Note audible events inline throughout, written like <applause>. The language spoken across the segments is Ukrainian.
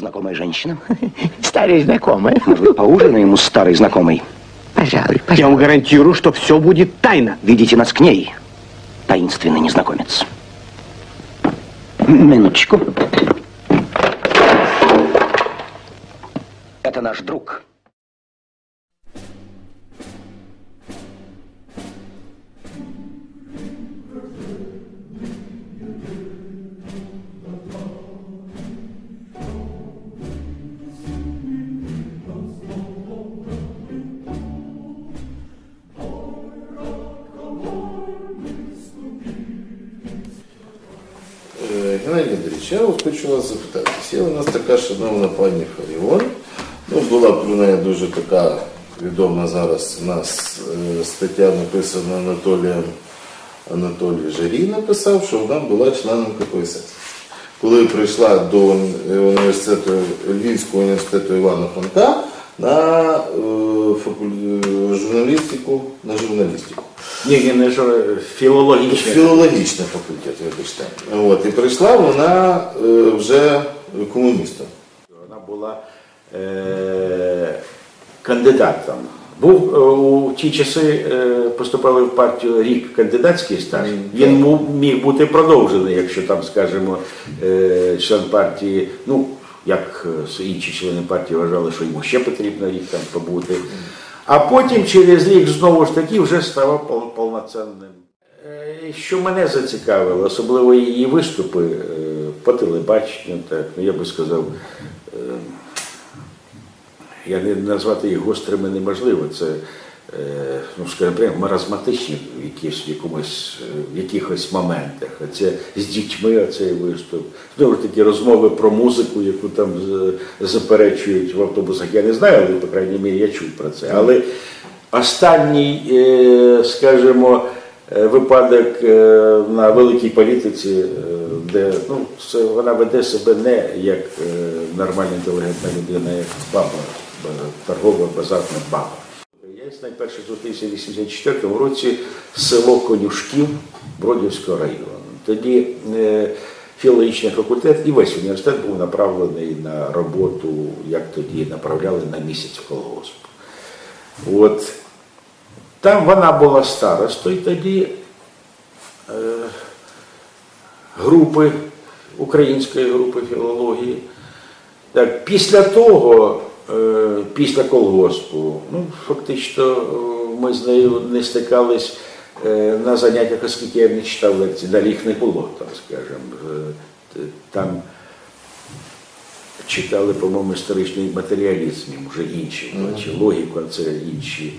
Знакомая женщина? <laughs> Старый знакомый. Может быть, поужинаем у старой знакомой? Пожалуй, Я пожалуй. вам гарантирую, что все будет тайно. Ведите нас к ней, таинственный незнакомец. Минуточку. Это наш друг. Геннадій Андрійович, я от хочу вас запитати. Є у нас така шановна пані Фаріон. Ну, була про неї дуже така відома зараз у нас е, стаття написана Анатолієм Анатолій Жарій написав, що вона була членом КПСС. Коли прийшла до університету Львівського університету Івана Франка на е, е, журналістику, на журналістику. Ні, ні, не ж філологічне. Філологічний факультет, вибачте. От, і прийшла вона е, вже комуністом. Вона була е, кандидатом. Був е, у ті часи е, поступали в партію рік кандидатський стаж. Він міг бути продовжений, якщо там, скажімо, член партії, ну як інші члени партії вважали, що йому ще потрібно рік там побути. А потім через рік знову ж таки вже ставав повноцінним. Е, Що мене зацікавило, особливо її виступи е, по телебаченню, так, ну я би сказав, е, я не назвати їх гострими неможливо. Це, ну скажімо, прямо маразматичні в в якихось моментах. Це з дітьми цей виступ. Знову ж таки, розмови про музику, яку там заперечують в автобусах. Я не знаю, але, по крайній мірі, я чув про це. Але останній, е, скажімо, е, випадок е, на великій політиці, де ну, вона веде себе не як нормальна інтелігентна людина, як баба, торгова базарна баба. Я найперше зустрівся в 84 році село Конюшків Бродівського району. Тоді філологічний факультет і весь університет був направлений на роботу, як тоді направляли на місяць в колгосп. От там вона була старостою тоді е, групи, української групи філології. Так, після того, е, після колгоспу, ну, фактично е, ми з нею не стикались е, на заняттях, оскільки я не читав лекцій, далі їх не було, там, скажімо. Е, Там читали, по-моєму, історичний матеріалізм, вже інші, чи логіку, а це інші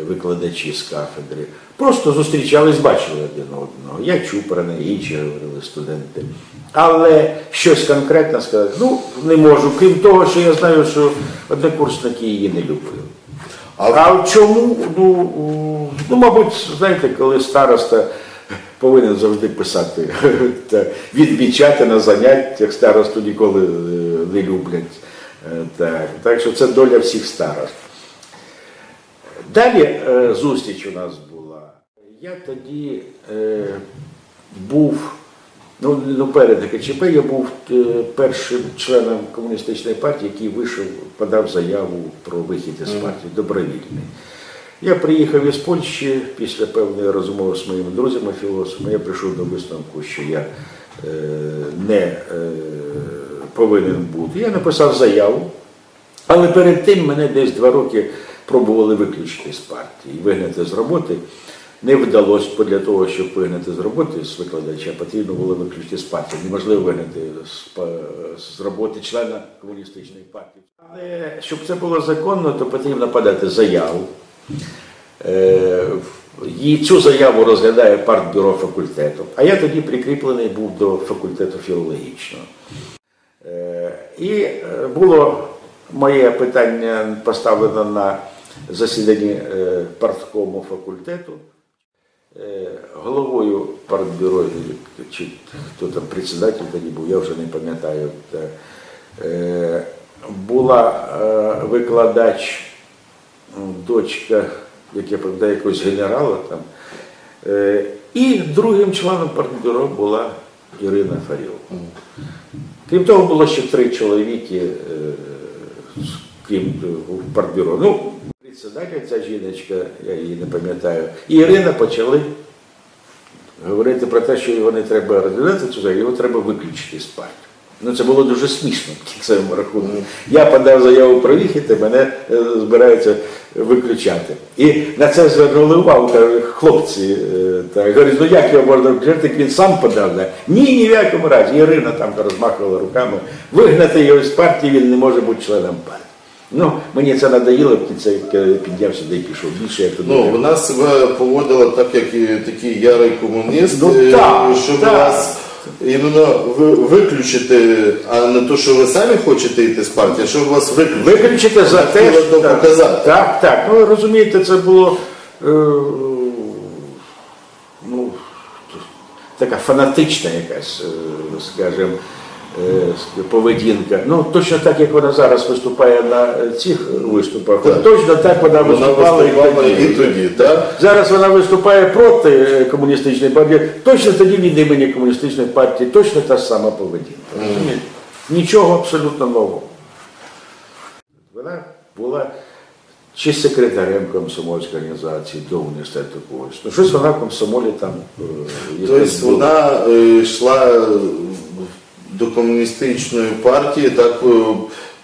е, викладачі з кафедри. Просто зустрічались, бачили один одного. Я чув про неї, інші говорили студенти. Але щось конкретно сказати, ну, не можу. Крім того, що я знаю, що однокурсники її не любили. А- А чому? Ну, ну, мабуть, знаєте, коли староста повинен завжди писати <laughs> відмічати на заняттях старосту ніколи е, не люблять. Е, Так, так що це доля всіх старост. Далі е, зустріч у нас була. Я тоді е, був, ну, ну перед КЧП я був першим членом комуністичної партії, який вийшов, подав заяву про вихід із партії, добровільний. Я приїхав із Польщі після певної розмови з моїми друзями філософами. Я прийшов до висновку, що я е, не е, повинен бути. Я написав заяву, але перед тим мене десь два роки пробували виключити з партії, вигнати з роботи. Не вдалося, бо для того, щоб вигнати з роботи з викладача, потрібно було виключити з партії. Неможливо вигнати з, з роботи члена комуністичної партії. Але щоб це було законно, то потрібно подати заяву. Е, І цю заяву розглядає партбюро факультету. А я тоді прикріплений був до факультету філологічного. Е, І е, було моє питання поставлено на засіданні парткому факультету. Головою партбюро, чи хто там председатель тоді був, я вже не пам'ятаю. Була викладач, дочка, як я пам'ятаю, якогось генерала там. Е, І другим членом партбюро була Ірина Фаріл. Крім того, було ще три чоловіки, е, крім е, партбюро. Ну, председатель, ця жіночка, я її не пам'ятаю, і Ірина почали говорити про те, що його не треба розглядати, його треба виключити з партії. Ну, це було дуже смішно в кінцевому рахунку. Я подав заяву про вихід, і мене е, збираються виключати. І на це звернули увагу, хлопці, е, так, говорять, ну як його можна виключати, він сам подав? Да? Ні, ні в якому разі. Ірина там розмахувала руками. Вигнати його з партії, він не може бути членом партії. Ну, мені це надоїло, в кінці піднявся де пішов. Більше я туди. Ну, вона себе поводила так, як і такий ярий комуніст, Ну, е, так, щоб так. вас іменно ви- виключити, а не то, що ви самі хочете йти з партії, а щоб вас виключити. Виключити за те, Хотіла що- показати. Так, так. Ну, розумієте, це було е, ну, така фанатична якась, е, скажімо, поведінка. Ну, точно так, як вона зараз виступає на цих виступах, Так. точно так вона, Вона виступала, і і тоді, так? Зараз вона виступає проти е, комуністичної партії, точно тоді від імені комуністичної партії, точно та сама поведінка. Розумієте? Нічого абсолютно нового. Вона була чи секретарем комсомольської організації до університету Польщі. Ну, щось вона в комсомолі там е, Тобто вона е, йшла до комуністичної партії, так е,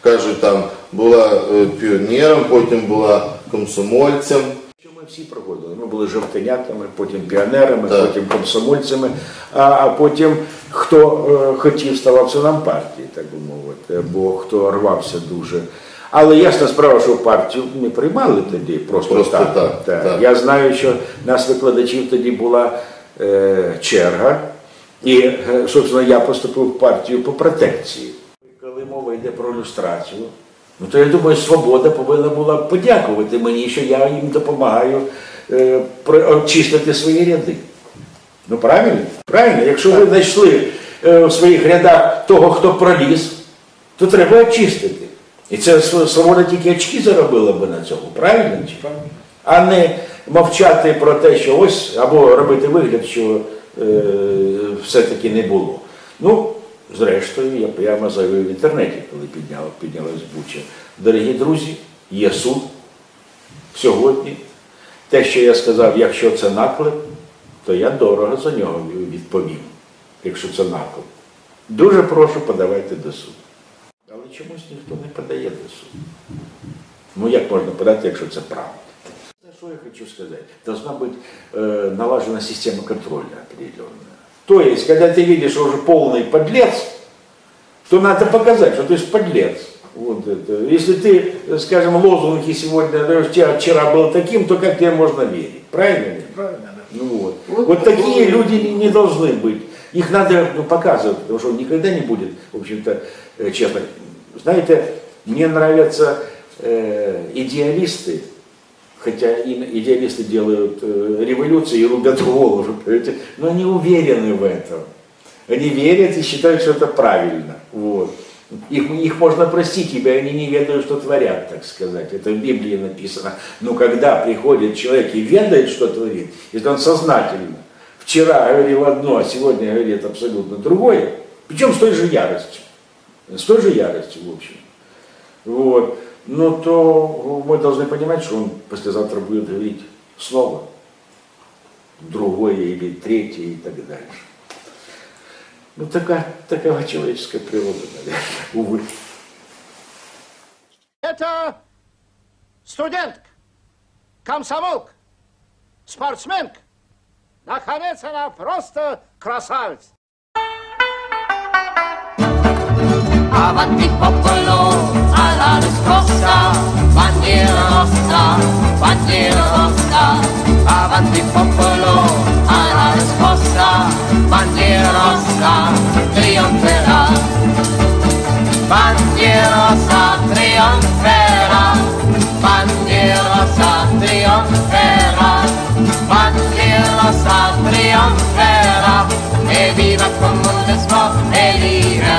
кажуть, там була е, піонером, потім була комсомольцем. Що ми всі проходили. Ми були жовтенятами, потім піонерами, Так. потім комсомольцями, а, а потім хто е, хотів ставав членом партії, так би мовити, або хто рвався дуже. Але ясна справа, що партію не приймали тоді просто, Просто так. так, так. Я знаю, що нас викладачів тоді була е, черга, і, е, собственно, я поступив в партію по протекції. Коли мова йде про люстрацію, ну то я думаю, свобода повинна була подякувати мені, що я їм допомагаю е, очистити свої ряди. Ну правильно? Правильно, якщо ви знайшли е, в своїх рядах того, хто проліз, то треба очистити. І це свобода тільки очки заробила би на цьому, правильно? А не мовчати про те, що ось, або робити вигляд, що е, все-таки не було. Ну, зрештою, я прямо заявив в інтернеті, коли підняла, піднялась буча. Дорогі друзі, є суд сьогодні. Те, що я сказав, якщо це наклеп, то я дорого за нього відповім, якщо це наклеп. Дуже прошу, подавайте до суду. Але чомусь ніхто не подає до суду. Ну як можна подати, якщо це правда? Что я хочу сказать? Должна быть э, налажена система контроля определенная. То есть, когда ты видишь, что уже полный подлец, то надо показать, что ты же подлец. Вот это. Если ты, скажем, лозунги сегодня, да, у тебя вчера был таким, то как тебе можно верить? Правильно? ли? Правильно. Ну вот. Вот, такие люди не, не должны быть. Их надо ну, показывать, потому что он никогда не будет, в общем-то, э, честно. Знаете, мне нравятся э, идеалисты, хотя идеалисты делают э, революции и рубят голову, <laughs> но они уверены в этом. Они верят и считают, что это правильно. Вот. Их, их можно простить, ибо они не ведают, что творят, так сказать. Это в Библии написано. Но когда приходит человек и ведает, что творит, если он сознательно, вчера говорил одно, а сегодня говорит абсолютно другое, причем с той же яростью. С той же яростью, в общем. Вот. Ну, то мы должны понимать, что он послезавтра будет говорить снова другое или третье и так дальше. Ну, такая, такова человеческая природа, наверное, увы. Это студентка, комсомолка, спортсменка. Наконец, она просто красавица. Avanti popolo riscossa, bandiera rossa, bandiera rossa. Avanti popolo alla riscossa, bandiera rossa, trionferà. Bandiera rossa trionferà, bandiera rossa trionferà, bandiera rossa trionferà. E viva il comunismo e l'ira.